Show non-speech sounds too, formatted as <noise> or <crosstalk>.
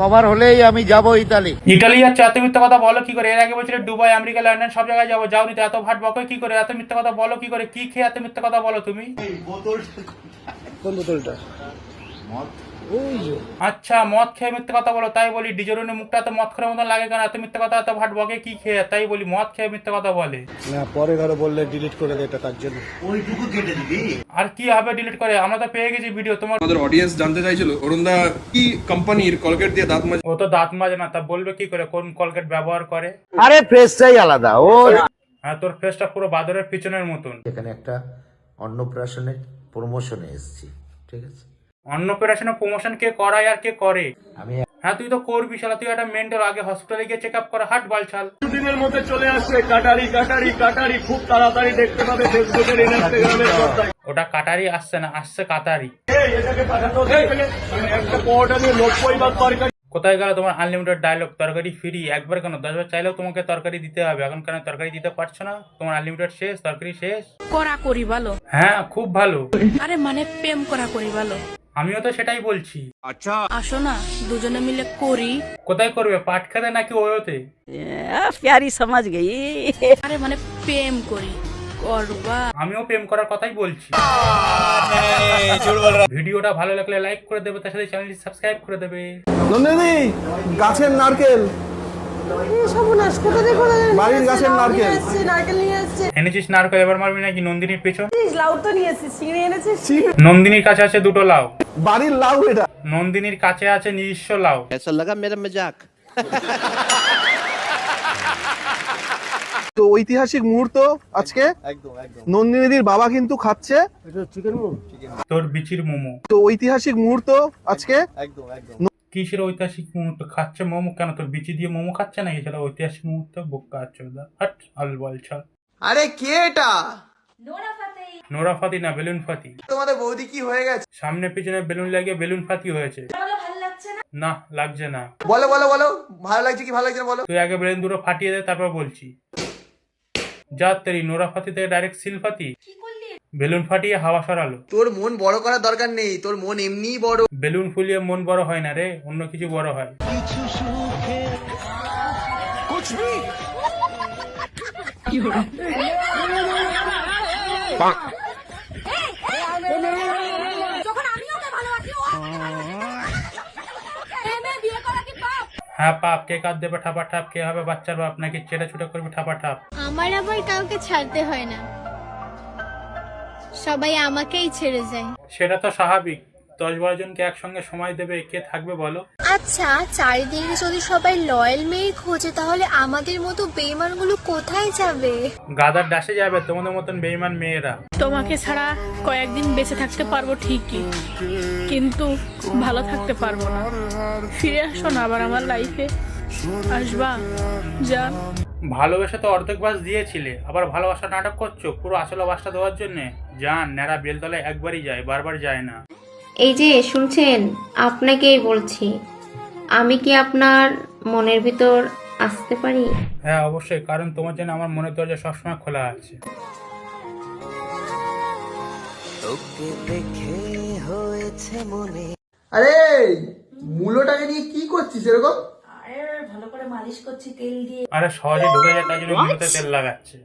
Cover হলেই আমি যাব ইতালি। ইতালি যাচ্ছে এত মিথ্যা কথা বলো কি করে? এর আগে বলছিলে দুবাই আমেরিকা লন্ডন সব জায়গায় যাব। যাওনি তো এত ভাট বকে কি করে? এত মিথ্যা কথা বলো কি করে? কি খেয়ে এত মিথ্যা কথা বলো তুমি? কোন বোতলটা? আচ্ছা মদ খেয়ে মিথ্যে কথা বলো তাই বলি ডিজরুনের মুখটা তো মদ খাওয়ার মতন লাগে কেন? এত মিথ্যা কথা এত ভাট বকে কি খেয়ে? তাই বলি মদ খেয়ে মিথ্যে কথা বলে। না পরে ধরো বললে ডিলিট করে দে এটা তার জন্য। ওইটুকু কেটে দিবি? আর কি হবে ডিলিট করে? আমরা তো পেয়ে গেছি ভিডিও তোমার আমাদের অডিয়েন্স জানতে চাইছিল অরুণদা কি কোম্পানির কলগেট দিয়ে দাঁত মাজে ও তো দাঁত মাজে না তা বলবে কি করে কোন কলগেট ব্যবহার করে? আরে ফেসটাই আলাদা ও হ্যাঁ তোর ফেসটা পুরো বাদরের পিছনের মতন। এখানে একটা অন্নপ্রাশনের প্রমোশনে এসেছি ঠিক আছে? অন্নপ্রাশনে প্রমোশন কে করায় আর কে করে? আমি হ্যাঁ তুই তো করবি শালা তুই একটা মেন্টাল আগে হসপিটালে গিয়ে চেক আপ করে হাট বালছাল দিনের মধ্যে চলে আসছে কাটারি কাটারি কাটারি খুব তাড়াতাড়ি দেখতে পাবে ফেসবুকের ইনস্টাগ্রামের পর্দায় ওটা কাটারি আসছে না আসছে কাতারি। কোথায় গেল তোমার আনলিমিটেড ডায়লগ তরকারি ফ্রি একবার কেন? দশবার চাইলেও তোমাকে তরকারি দিতে হবে। এখন কেন তরকারি দিতে পারছ না? তোমার আনলিমিটেড শেষ তরকারি শেষ। করা করি ভালো হ্যাঁ খুব ভালো। আরে মানে প্রেম করা করি ভালো আমিও তো সেটাই বলছি। আচ্ছা। আসো না দুজনে মিলে করি। কোথায় করবে পাটখাতে নাকি ওয়োতে? প্যারি সমাজ গেই। আরে মানে প্রেম করি করবা। আমিও প্রেম করার কথাই বলছি। ভিডিওটা ভালো লাগলে লাইক করে দেবে তার সাথে চ্যানেলটি সাবস্ক্রাইব করে দেবে। নন্দিনী গাছের নারকেল। নন্দিনীর কাছে আছে দুটো লাউ। বাড়ির লাউ এটা। নন্দিনীর কাছে আছে নিজস্ব লাউ। তো ঐতিহাসিক মুহূর্ত আজকে। নন্দিনীদির বাবা কিন্তু খাচ্ছে। তোর বিচির মোমো। তো ঐতিহাসিক মুহূর্ত আজকে। কিসের ঐতিহাসিক মুহূর্ত? খাচ্ছে মোমো কেন? তোর বিচি দিয়ে মোমো খাচ্ছে নাকি? সেটা ঐতিহাসিক মুহূর্ত? বোকা চোদা হাট আল বলছা আরে কে এটা? নোরা ফাতি না বেলুন ফাতি? তোমাদের বৌদি কি হয়ে গেছে? সামনে পিছনে বেলুন লাগিয়ে বেলুন ফাতি হয়েছে। না লাগছে না। বলো বলো বলো। ভালো লাগছে কি ভালো লাগছে না বলো। তুই আগে বেলুন দুটো ফাটিয়ে দে তারপর বলছি। যা তেরি নোরা ফাতি থেকে ডাইরেক্ট সিল ফাতি? বেলুন ফাটিয়ে হাওয়া সরালো। তোর মন বড় করার দরকার নেই তোর মন এমনিই বড়। বেলুন ফুলিয়ে মন বড় হয় না রে অন্য কিছু বড় হয়। <laughs> হ্যাঁ পাপ কে কাঁদ দেবে ঠাপা ঠাপ কে হবে বাচ্চার বাপ? নাকি ছেড়ে ছুটে করবে ঠাপা ঠাপ? আমার আবার কাউকে ছাড়তে হয় না। সবাই আমাকেই ছেড়ে যায়। সেটা তো স্বাভাবিক। দশ বারো জনকে একসঙ্গে সময় দেবে কে থাকবে বলো? আচ্ছা চারিদিকে যদি সবাই লয়াল মেয়ে খোঁজে তাহলে আমাদের মতো বেইমানগুলো কোথায় যাবে? গাদার ডাসে যাবে তোমাদের মতন বেইমান মেয়েরা। তোমাকে ছাড়া কয়েকদিন বেঁচে থাকতে পারব ঠিকই কিন্তু ভালো থাকতে পারব না। ফিরে আসো না আবার আমার লাইফে আসবা যা ভালোবাসা তো অর্ধেক বাস দিয়েছিলে আবার ভালোবাসা নাটক করছ পুরো আসল বাসটা দেওয়ার জন্য। যান ন্যাড়া বেলতলায় একবারই যায় বারবার যায় না। এই যে শুনছেন? আপনাকেই বলছি আমি কি আপনার মনের ভিতর আসতে পারি? হ্যাঁ অবশ্যই কারণ তোমার জন্য আমার মনের দরজা সবসময় খোলা আছে। আরে মূলোটাকে নিয়ে কি করছিস এরকম? আরে সহজে ঢুকে যায় তাই জন্য মুখে তেল লাগাচ্ছে।